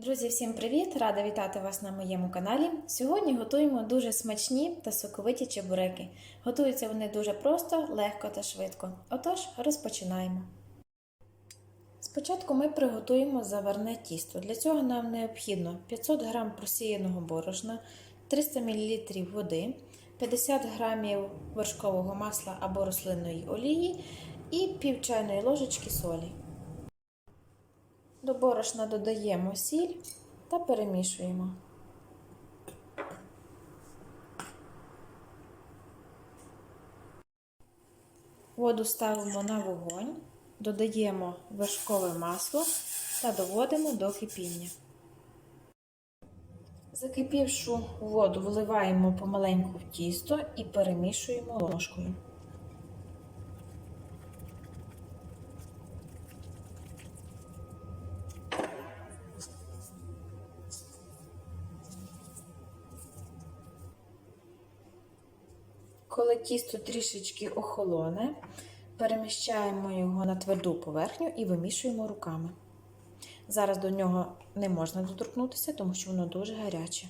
Друзі, всім привіт! Рада вітати вас на моєму каналі. Сьогодні готуємо дуже смачні та соковиті чебуреки. Готуються вони дуже просто, легко та швидко. Отож, розпочинаємо. Спочатку ми приготуємо заварне тісто. Для цього нам необхідно 500 г просіяного борошна, 300 мл води, 50 г вершкового масла або рослинної олії і пів чайної ложечки солі. До борошна додаємо сіль та перемішуємо. Воду ставимо на вогонь, додаємо вершкове масло та доводимо до кипіння. Закипівшу воду вливаємо помаленьку в тісто і перемішуємо ложкою. Коли тісто трішечки охолоне, переміщаємо його на тверду поверхню і вимішуємо руками. Зараз до нього не можна доторкнутися, тому що воно дуже гаряче.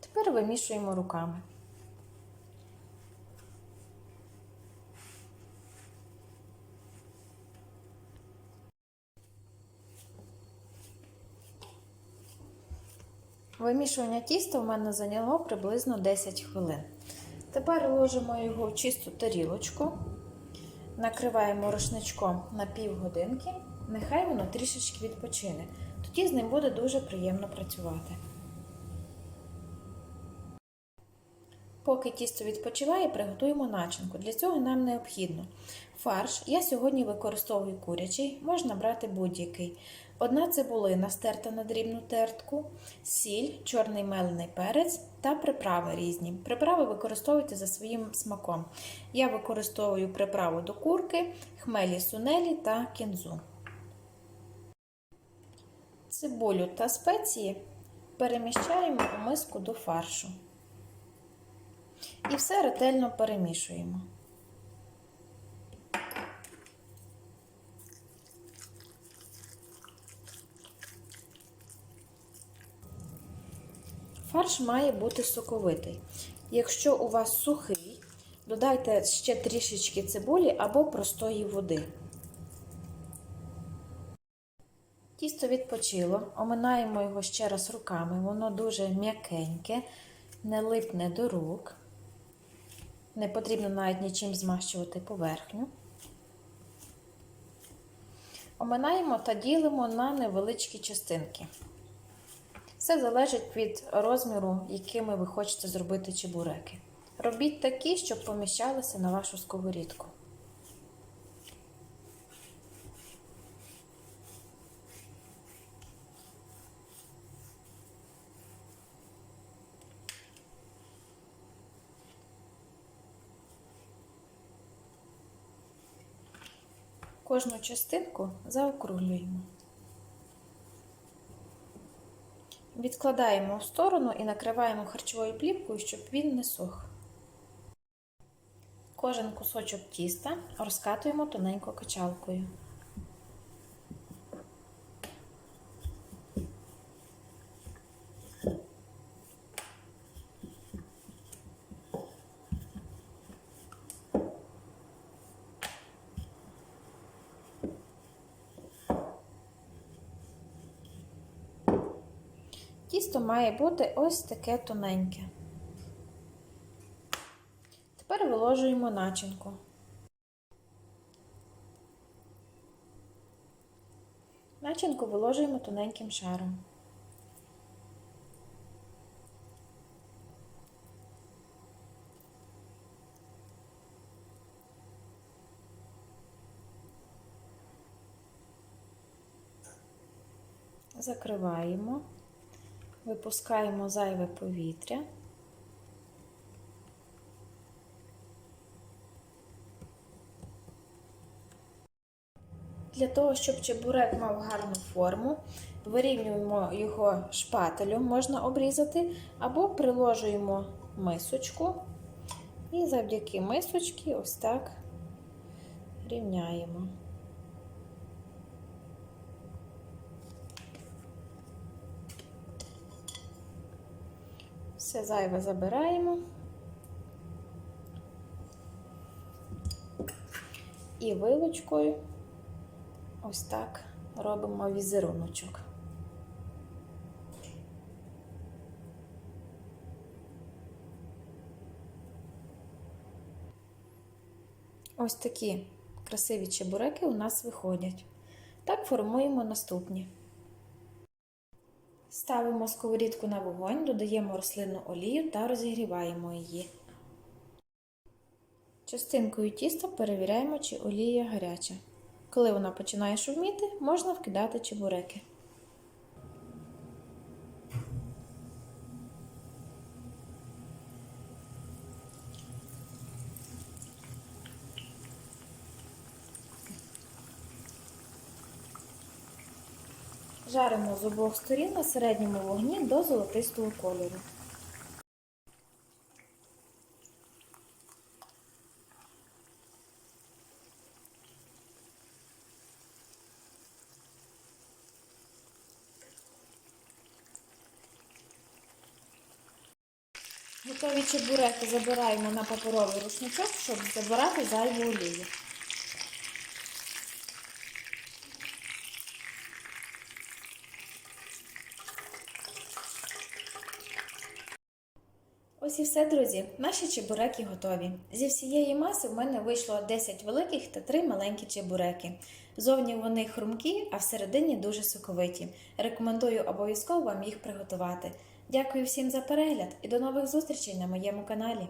Тепер вимішуємо руками. Вимішування тіста в мене зайняло приблизно 10 хвилин. Тепер ложимо його в чисту тарілочку, накриваємо рушничком на півгодинки, нехай воно трішечки відпочине. Тоді з ним буде дуже приємно працювати. Поки тісто відпочиває, приготуємо начинку. Для цього нам необхідно фарш. Я сьогодні використовую курячий, можна брати будь-який. Одна цибулина стерта на дрібну тертку, сіль, чорний мелений перець та приправи різні. Приправи використовуйте за своїм смаком. Я використовую приправу до курки, хмелі сунелі та кінзу. Цибулю та спеції переміщаємо у миску до фаршу. І все ретельно перемішуємо. Фарш має бути соковитий. Якщо у вас сухий, додайте ще трішечки цибулі або простої води. Тісто відпочило, оминаємо його ще раз руками, воно дуже м'якеньке, не липне до рук. Не потрібно навіть нічим змащувати поверхню. Оминаємо та ділимо на невеличкі частинки. Все залежить від розміру, якими ви хочете зробити чебуреки. Робіть такі, щоб поміщалися на вашу сковорідку. Кожну частинку заокруглюємо. Відкладаємо в сторону і накриваємо харчовою плівкою, щоб він не сох. Кожен кусочок тіста розкатуємо тоненько качалкою. Тісто має бути ось таке тоненьке. Тепер виложуємо начинку. Начинку виложуємо тоненьким шаром. Закриваємо. Випускаємо зайве повітря. Для того, щоб чебурек мав гарну форму, вирівнюємо його шпателем, можна обрізати, або приложуємо мисочку. І завдяки мисочці ось так рівняємо. Все зайве забираємо. І вилочкою ось так робимо візеруночок. Ось такі красиві чебуреки у нас виходять. Так формуємо наступні. Ставимо сковорідку на вогонь, додаємо рослинну олію та розігріваємо її. Частинкою тіста перевіряємо, чи олія гаряча. Коли вона починає шуміти, можна вкидати чебуреки. Жаримо з обох сторін на середньому вогні до золотистого кольору. Готові чебуреки забираємо на паперовий рушничок, щоб забирати зайву олію. Ось все, друзі. Наші чебуреки готові. Зі всієї маси в мене вийшло 10 великих та 3 маленькі чебуреки. Зовні вони хрумкі, а всередині дуже соковиті. Рекомендую обов'язково вам їх приготувати. Дякую всім за перегляд і до нових зустрічей на моєму каналі.